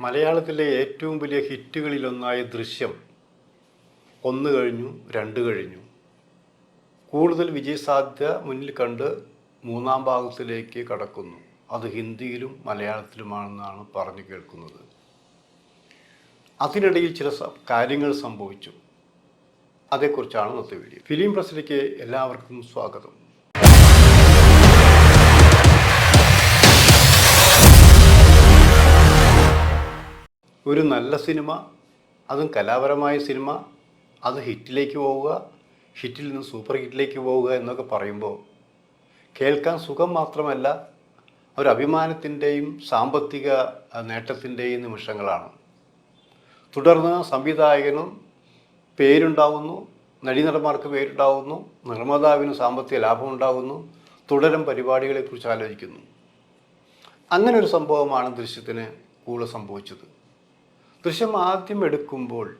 മലയാളത്തിലെ ഏറ്റവും വലിയ ഹിറ്റുകളിലൊന്നായ ദൃശ്യം ഒന്ന് കഴിഞ്ഞു രണ്ട് കഴിഞ്ഞു. കൂടുതൽ വിജയസാധ്യത മുന്നിൽ കണ്ട് മൂന്നാം ഭാഗത്തിലേക്ക് കടക്കുന്നു. അത് ഹിന്ദിയിലും മലയാളത്തിലുമാണെന്നാണ് പറഞ്ഞു കേൾക്കുന്നത്. അതിനിടയിൽ ചില കാര്യങ്ങൾ സംഭവിച്ചു. അതേക്കുറിച്ചാണ് ഇന്നത്തെ വീഡിയോ. ഫിലിം പ്രസിലേക്ക് എല്ലാവർക്കും സ്വാഗതം. ഒരു നല്ല സിനിമ അതും കലാപരമായ സിനിമ അത് ഹിറ്റിലേക്ക് പോവുക ഹിറ്റിൽ നിന്ന് സൂപ്പർ ഹിറ്റിലേക്ക് പോവുക എന്നൊക്കെ പറയുമ്പോൾ കേൾക്കാൻ സുഖം മാത്രമല്ല ഒരു അഭിമാനത്തിന്റെയും സാമ്പത്തിക നേട്ടത്തിന്റെയും നിമിഷങ്ങളാണ്. തുടർന്ന് സംവിധായകനും പേരുണ്ടാവുന്നു നടീനടന്മാർക്ക് പേരുണ്ടാവുന്നു നിർമ്മാതാവിന് സാമ്പത്തിക ലാഭം ഉണ്ടാവുന്നു തുടരും പരിപാടികളെക്കുറിച്ച് ആലോചിക്കുന്നു. അങ്ങനെ ഒരു സംഭവമാണ് ദൃശ്യത്തിന് കൂടുതൽ സംഭവിച്ചത്. ദൃശ്യം ആദ്യം എടുക്കുമ്പോൾ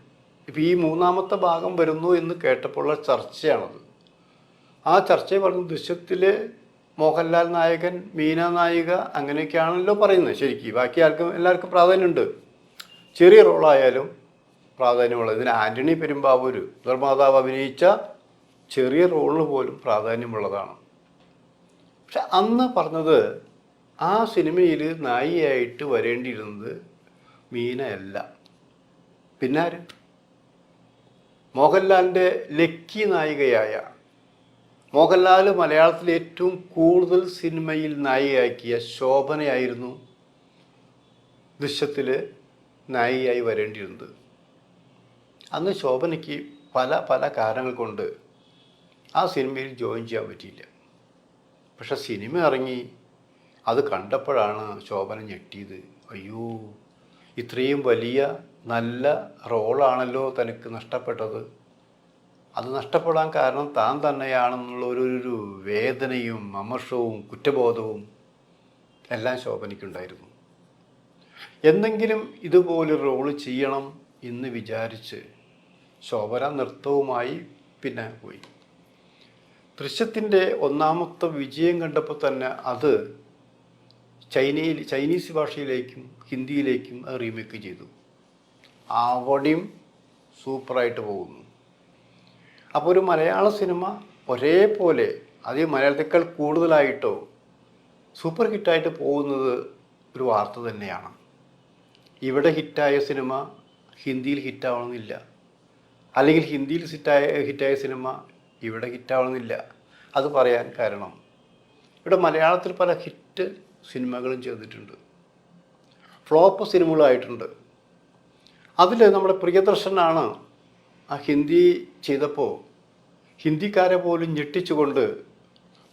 ഇപ്പം ഈ മൂന്നാമത്തെ ഭാഗം വരുന്നു എന്ന് കേട്ടപ്പോഴുള്ള ചർച്ചയാണത്. ആ ചർച്ച പറഞ്ഞു ദൃശ്യത്തിൽ മോഹൻലാൽ നായകൻ മീന നായിക അങ്ങനെയൊക്കെയാണല്ലോ പറയുന്നത്. ശരിക്കും ബാക്കി ആർക്കും എല്ലാവർക്കും പ്രാധാന്യമുണ്ട്. ചെറിയ റോളായാലും പ്രാധാന്യമുള്ളത്. ഇതിന് ആന്റണി പെരുമ്പാവൂർ നിർമ്മാതാവ് അഭിനയിച്ച ചെറിയ റോളിന് പോലും പ്രാധാന്യമുള്ളതാണ്. പക്ഷെ അന്ന് പറഞ്ഞത് ആ സിനിമയിൽ നായിയായിട്ട് വരേണ്ടിയിരുന്നത് മീനയല്ല. പിന്നാര്? മോഹൻലാലിന്റെ ലക്കി നായികയായ മോഹൻലാൽ മലയാളത്തിലെ ഏറ്റവും കൂടുതൽ സിനിമയിൽ നായികയാക്കിയ ശോഭനയായിരുന്നു ദൃശ്യത്തിൽ നായികയായി വരേണ്ടിയിരുന്നത്. അന്ന് ശോഭനയ്ക്ക് പല പല കാരണങ്ങൾ കൊണ്ട് ആ സിനിമയിൽ ജോയിൻ ചെയ്യാൻ പറ്റിയില്ല. പക്ഷെ സിനിമ ഇറങ്ങി അത് കണ്ടപ്പോഴാണ് ശോഭന ഞെട്ടിയത്. അയ്യോ ഇത്രയും വലിയ നല്ല റോളാണല്ലോ തനിക്ക് നഷ്ടപ്പെട്ടത്. അത് നഷ്ടപ്പെടാൻ കാരണം താൻ തന്നെയാണെന്നുള്ള ഒരു വേദനയും അമർഷവും കുറ്റബോധവും എല്ലാം ശോഭനയ്ക്കുണ്ടായിരുന്നു. എന്തെങ്കിലും ഇതുപോലെ റോൾ ചെയ്യണം എന്ന് വിചാരിച്ച് ശോഭന നൃത്തവുമായി പിന്നെ പോയി. ദൃശ്യത്തിന്റെ ഒന്നാമത്തെ വിജയം കണ്ടപ്പോൾ തന്നെ അത് ചൈനയിൽ ചൈനീസ് ഭാഷയിലേക്കും ഹിന്ദിയിലേക്കും അത് റീമേക്ക് ചെയ്തു. അവിടെയും സൂപ്പറായിട്ട് പോകുന്നു. അപ്പോൾ ഒരു മലയാള സിനിമ ഒരേപോലെ അത് മലയാളത്തേക്കാൾ കൂടുതലായിട്ടോ സൂപ്പർ ഹിറ്റായിട്ട് പോകുന്നത് ഒരു വാർത്ത തന്നെയാണ്. ഇവിടെ ഹിറ്റായ സിനിമ ഹിന്ദിയിൽ ഹിറ്റാവണമെന്നില്ല. അല്ലെങ്കിൽ ഹിന്ദിയിൽ ഹിറ്റായ ഹിറ്റായ സിനിമ ഇവിടെ ഹിറ്റാവണമെന്നില്ല. അത് പറയാൻ കാരണം ഇവിടെ മലയാളത്തിൽ പല ഹിറ്റ് സിനിമകളും ചെയ്തിട്ടുണ്ട്. ഫ്ലോപ്പ് സിനിമകളായിട്ടുണ്ട്. അതിൽ നമ്മുടെ പ്രിയദർശനാണ് ആ ഹിന്ദി ചെയ്തപ്പോൾ ഹിന്ദിക്കാരെ പോലും ഞെട്ടിച്ചുകൊണ്ട്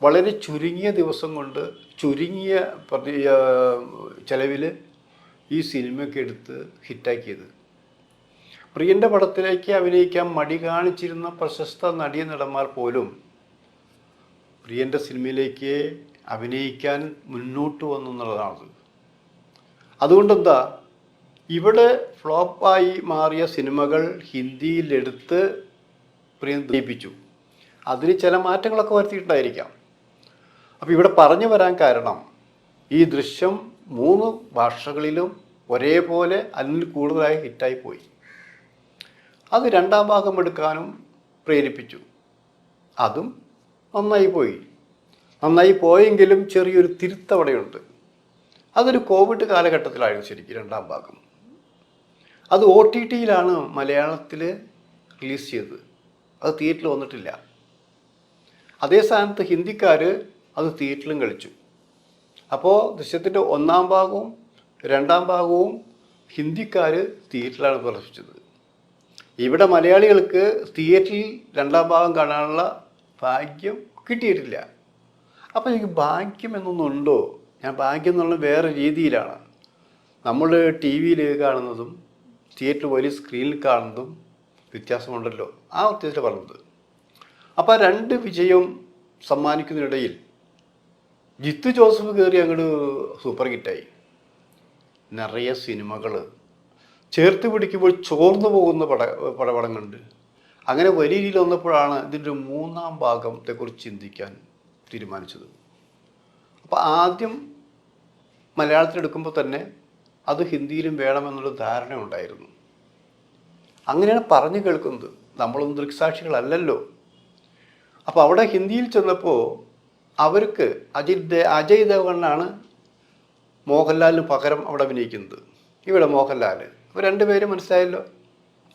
വളരെ ചുരുങ്ങിയ ദിവസം കൊണ്ട് ചുരുങ്ങിയ പ്രതി ചിലവിൽ ഈ സിനിമയൊക്കെ എടുത്ത് ഹിറ്റാക്കിയത്. പ്രിയന്റെ പടത്തിലേക്ക് അഭിനയിക്കാൻ മടി കാണിച്ചിരുന്ന പ്രശസ്ത നടീ നടന്മാർ പോലും പ്രിയന്റെ സിനിമയിലേക്ക് അഭിനയിക്കാൻ മുന്നോട്ട് വന്നു എന്നുള്ളതാണത് അതുകൊണ്ടെന്താ? ഇവിടെ ഫ്ലോപ്പായി മാറിയ സിനിമകൾ ഹിന്ദിയിലെടുത്ത് പ്രിയപ്പിച്ചു അതിന് ചില മാറ്റങ്ങളൊക്കെ വരുത്തിയിട്ടുണ്ടായിരിക്കാം. അപ്പോൾ ഇവിടെ പറഞ്ഞു വരാൻ കാരണം ഈ ദൃശ്യം മൂന്ന് ഭാഷകളിലും ഒരേപോലെ അതിൽ കൂടുതലായി ഹിറ്റായി പോയി. അത് രണ്ടാം ഭാഗം എടുക്കാനും പ്രേരിപ്പിച്ചു. അതും നന്നായി പോയി. നന്നായി പോയെങ്കിലും ചെറിയൊരു തിരുത്തവണയുണ്ട്. അതൊരു കോവിഡ് കാലഘട്ടത്തിലായിരുന്നു ശരിക്കും രണ്ടാം ഭാഗം. അത് ഒ ടി ടിയിലാണ് മലയാളത്തിൽ റിലീസ് ചെയ്തത്. അത് തിയേറ്ററിൽ വന്നിട്ടില്ല. അതേ സ്ഥാനത്ത് ഹിന്ദിക്കാർ അത് തിയേറ്ററിലും കളിച്ചു. അപ്പോൾ ദൃശ്യത്തിന്റെ ഒന്നാം ഭാഗവും രണ്ടാം ഭാഗവും ഹിന്ദിക്കാർ തിയേറ്ററിലാണ് പ്രദർശിപ്പിച്ചത്. ഇവിടെ മലയാളികൾക്ക് തിയേറ്ററിൽ രണ്ടാം ഭാഗം കാണാനുള്ള ഭാഗ്യം കിട്ടിയിട്ടില്ല. അപ്പോൾ എനിക്ക് ഭാഗ്യം എന്നൊന്നുണ്ടോ? ഞാൻ ഭാഗ്യം എന്നുള്ള വേറെ രീതിയിലാണ്. നമ്മൾ ടി വിയിൽ കാണുന്നതും തിയേറ്റർ വലിയ സ്ക്രീനിൽ കാണുന്നതും വ്യത്യാസമുണ്ടല്ലോ. ആ വ്യത്യാസത്തിൽ പറഞ്ഞത്. അപ്പോൾ രണ്ട് വിജയം സമ്മാനിക്കുന്നതിനിടയിൽ ജിത്തു ജോസഫ് കയറി അങ്ങോട്ട് സൂപ്പർ ഹിറ്റായി നിറയെ സിനിമകൾ ചേർത്ത് പിടിക്കുമ്പോൾ ചോർന്നു പോകുന്ന പട പടപടങ്ങളുണ്ട് അങ്ങനെ വലിയ രീതിയിൽ വന്നപ്പോഴാണ് ഇതിന്റെ മൂന്നാം ഭാഗത്തെക്കുറിച്ച് ചിന്തിക്കാൻ തീരുമാനിച്ചത്. അപ്പോൾ ആദ്യം മലയാളത്തിലെടുക്കുമ്പോൾ തന്നെ അത് ഹിന്ദിയിലും വേണമെന്നുള്ള ധാരണ ഉണ്ടായിരുന്നു. അങ്ങനെയാണ് പറഞ്ഞു കേൾക്കുന്നത്. നമ്മളൊന്നും ദൃക്സാക്ഷികളല്ലല്ലോ. അപ്പോൾ അവിടെ ഹിന്ദിയിൽ ചെന്നപ്പോൾ അവർക്ക് അജിത് ദേ അജയ് ദേവണ്ണാണ് മോഹൻലാലിന് പകരം അവിടെ അഭിനയിക്കുന്നത്. ഇവിടെ മോഹൻലാൽ അപ്പോൾ രണ്ടുപേരും മനസ്സിലായല്ലോ.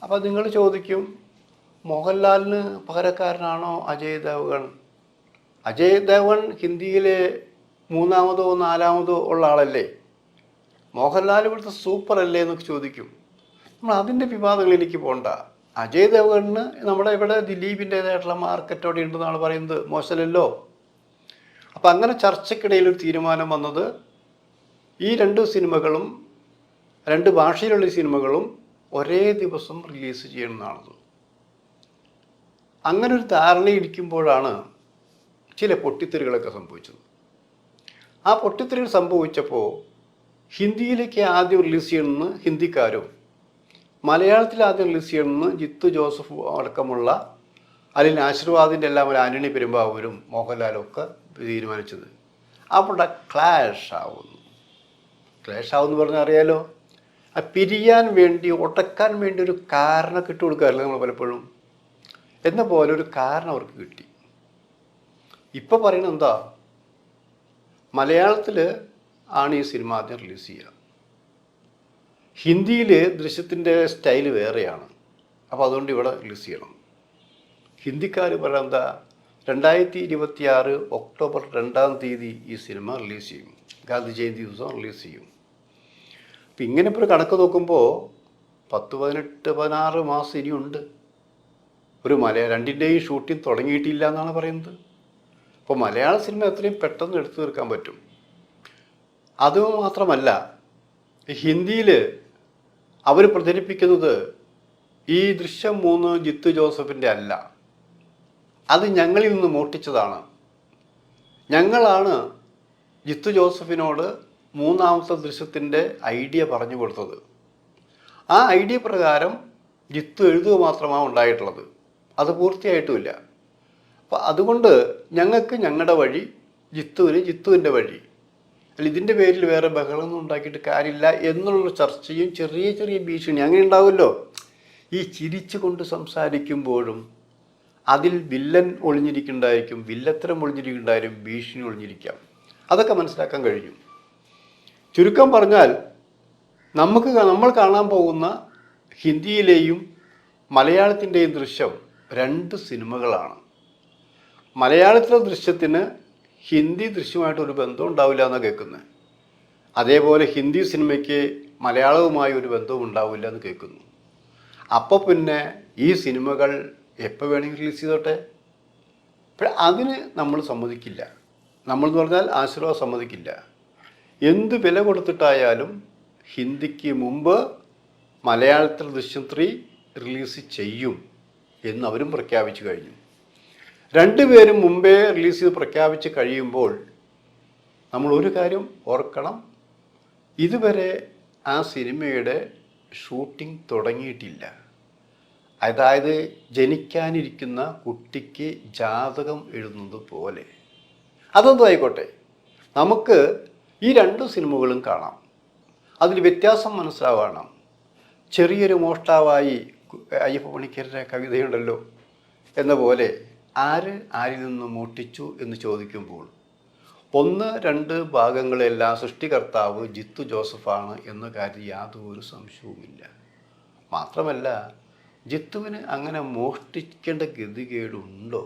അപ്പോൾ നിങ്ങൾ ചോദിക്കും മോഹൻലാലിന് പകരക്കാരനാണോ അജയ് ദേവഗൺ? അജയ് ദേവൻ ഹിന്ദിയിലെ മൂന്നാമതോ നാലാമതോ ഉള്ള ആളല്ലേ? മോഹൻലാൽ ഇവിടുത്തെ സൂപ്പർ അല്ലേ എന്നൊക്കെ ചോദിക്കും. നമ്മൾ അതിന്റെ വിവാദങ്ങളിലേക്ക് പോകണ്ട അജയ് ദേവഗണിന് നമ്മുടെ ഇവിടെ ദിലീപിന്റേതായിട്ടുള്ള മാർക്കറ്റ് അവിടെ ഉണ്ടെന്നാണ് പറയുന്നത്. മോശമല്ലല്ലോ? അപ്പം അങ്ങനെ ചർച്ചയ്ക്കിടയിൽ ഒരു തീരുമാനം വന്നത് ഈ രണ്ട് സിനിമകളും രണ്ട് ഭാഷയിലുള്ള സിനിമകളും ഒരേ ദിവസം റിലീസ് ചെയ്യണമെന്നാണത് അങ്ങനെ ഒരു ധാരണയിരിക്കുമ്പോഴാണ് ചില പൊട്ടിത്തെറികളൊക്കെ സംഭവിച്ചു ആ പൊട്ടിത്തെറികൾ സംഭവിച്ചപ്പോൾ ഹിന്ദിയിലേക്ക് ആദ്യം റിലീസ് ചെയ്യണമെന്ന് ഹിന്ദിക്കാരും മലയാളത്തിൽ ആദ്യം റിലീസ് ചെയ്യണമെന്ന് ജിത്തു ജോസഫ് അടക്കമുള്ള അല്ലെങ്കിൽ ആശീർവാദിന്റെ എല്ലാം ഒരു ആന്റണി പെരുമ്പാവൂരും മോഹൻലാലും ഒക്കെ തീരുമാനിച്ചത്. അവിടെ ക്ലാഷ് ആവുന്നു. ക്ലാഷ് ആവുമെന്ന് പറഞ്ഞാൽ അറിയാലോ? ആ പിരിയാൻ വേണ്ടി ഒട്ടക്കാൻ വേണ്ടി ഒരു കാരണം കിട്ടി കൊടുക്കാറില്ല നമ്മൾ പലപ്പോഴും? എന്ന പോലെ ഒരു കാരണം അവർക്ക് കിട്ടി. ഇപ്പം പറയുന്നത് എന്താ? മലയാളത്തിൽ ആണ് ഈ സിനിമ ആദ്യം റിലീസ് ചെയ്യുക. ഹിന്ദിയിൽ ദൃശ്യത്തിന്റെ സ്റ്റൈൽ വേറെയാണ്. അപ്പോൾ അതുകൊണ്ട് ഇവിടെ റിലീസ് ചെയ്യണം. ഹിന്ദിക്കാർ പറയുന്നത് എന്താ? രണ്ടായിരത്തി ഇരുപത്തി ആറ് ഒക്ടോബർ രണ്ടാം തീയതി ഈ സിനിമ റിലീസ് ചെയ്യും. ഗാന്ധി ജയന്തി ദിവസം റിലീസ് ചെയ്യും. അപ്പം ഇങ്ങനെ ഇപ്പോൾ ഒരു കണക്ക് നോക്കുമ്പോൾ പത്ത് പതിനെട്ട് പതിനാറ് മാസം ഇനിയുണ്ട്. ഒരു മലയാള രണ്ടിന്റെയും ഷൂട്ടിംഗ് തുടങ്ങിയിട്ടില്ല എന്നാണ് പറയുന്നത്. അപ്പോൾ മലയാള സിനിമ എത്രയും പെട്ടെന്ന് എടുത്തു തീർക്കാൻ പറ്റും. അത് മാത്രമല്ല ഹിന്ദിയിൽ അവർ പ്രചരിപ്പിക്കുന്നത് ഈ ദൃശ്യം മൂന്ന് ജിത്തു ജോസഫിന്റെ അല്ല. അത് ഞങ്ങളിൽ നിന്ന് മോട്ടിച്ചതാണ് ഞങ്ങളാണ് ജിത്തു ജോസഫിനോട് മൂന്നാമത്തെ ദൃശ്യത്തിന്റെ ഐഡിയ പറഞ്ഞു കൊടുത്തത്. ആ ഐഡിയ പ്രകാരം ജിത്തു എഴുതുക മാത്രമാണ് ഉണ്ടായിട്ടുള്ളത്. അത് പൂർത്തിയായിട്ടുമില്ല. അപ്പം അതുകൊണ്ട് ഞങ്ങൾക്ക് ഞങ്ങളുടെ വഴി ജിത്തുവിന് ജിത്തുവിന്റെ വഴി. അല്ല ഇതിന്റെ പേരിൽ വേറെ ബഹളമൊന്നും ഉണ്ടാക്കിയിട്ട് കാര്യമില്ല എന്നുള്ള ചർച്ചയും ചെറിയ ചെറിയ ഭീഷണി അങ്ങനെ ഉണ്ടാവുമല്ലോ. ഈ ചിരിച്ചു കൊണ്ട് സംസാരിക്കുമ്പോഴും അതിൽ വില്ലൻ ഒളിഞ്ഞിരിക്കുന്നുണ്ടായിരിക്കും വില്ലത്തരം ഒളിഞ്ഞിരിക്കുന്നുണ്ടായിരിക്കും ഭീഷണി ഒളിഞ്ഞിരിക്കാം. അതൊക്കെ മനസ്സിലാക്കാൻ കഴിഞ്ഞു. ചുരുക്കം പറഞ്ഞാൽ നമുക്ക് നമ്മൾ കാണാൻ പോകുന്ന ഹിന്ദിയിലെയും മലയാളത്തിന്റെയും ദൃശ്യം രണ്ട് സിനിമകളാണ്. മലയാളത്തിലെ ദൃശ്യത്തിന് ഹിന്ദി ദൃശ്യമായിട്ട് ഒരു ബന്ധം ഉണ്ടാവില്ല എന്നാണ് കേൾക്കുന്നത് അതേപോലെ ഹിന്ദി സിനിമയ്ക്ക് മലയാളവുമായി ഒരു ബന്ധവും ഉണ്ടാവില്ല എന്ന് കേൾക്കുന്നു. അപ്പോൾ പിന്നെ ഈ സിനിമകൾ എപ്പോൾ വേണമെങ്കിൽ റിലീസ് ചെയ്തോട്ടെ? പക്ഷെ അതിന് നമ്മൾ സമ്മതിക്കില്ല. നമ്മളെന്ന് പറഞ്ഞാൽ ആശ്രവ സമ്മതിക്കില്ല. എന്ത് വില കൊടുത്തിട്ടായാലും ഹിന്ദിക്ക് മുമ്പ് മലയാളത്തിൽ ദൃശ്യം ത്രീ റിലീസ് ചെയ്യും എന്ന് അവരും പ്രഖ്യാപിച്ചു കഴിഞ്ഞു. രണ്ടുപേരും മുമ്പേ റിലീസ് ചെയ്ത് പ്രഖ്യാപിച്ച് കഴിയുമ്പോൾ നമ്മൾ ഒരു കാര്യം ഓർക്കണം. ഇതുവരെ ആ സിനിമയുടെ ഷൂട്ടിംഗ് തുടങ്ങിയിട്ടില്ല. അതായത് ജനിക്കാനിരിക്കുന്ന കുട്ടിക്ക് ജാതകം എഴുതുന്നത് പോലെ. അതൊന്നും ആയിക്കോട്ടെ. നമുക്ക് ഈ രണ്ട് സിനിമകളും കാണാം. അതിൽ വ്യത്യാസം മനസ്സിലാവണം. ചെറിയൊരു മോഷ്ടാവായി അയ്യപ്പ പണിക്കരുടെ കവിതയുണ്ടല്ലോ എന്ന പോലെ ആര് ആരിൽ നിന്ന് മോഷ്ടിച്ചു എന്ന് ചോദിക്കുമ്പോൾ ഒന്ന് രണ്ട് ഭാഗങ്ങളെല്ലാം സൃഷ്ടികർത്താവ് ജിത്തു ജോസഫാണ് എന്ന കാര്യം യാതൊരു സംശയവുമില്ല. മാത്രമല്ല ജിത്തുവിന് അങ്ങനെ മോഷ്ടിക്കേണ്ട ഗതികേടുണ്ടോ?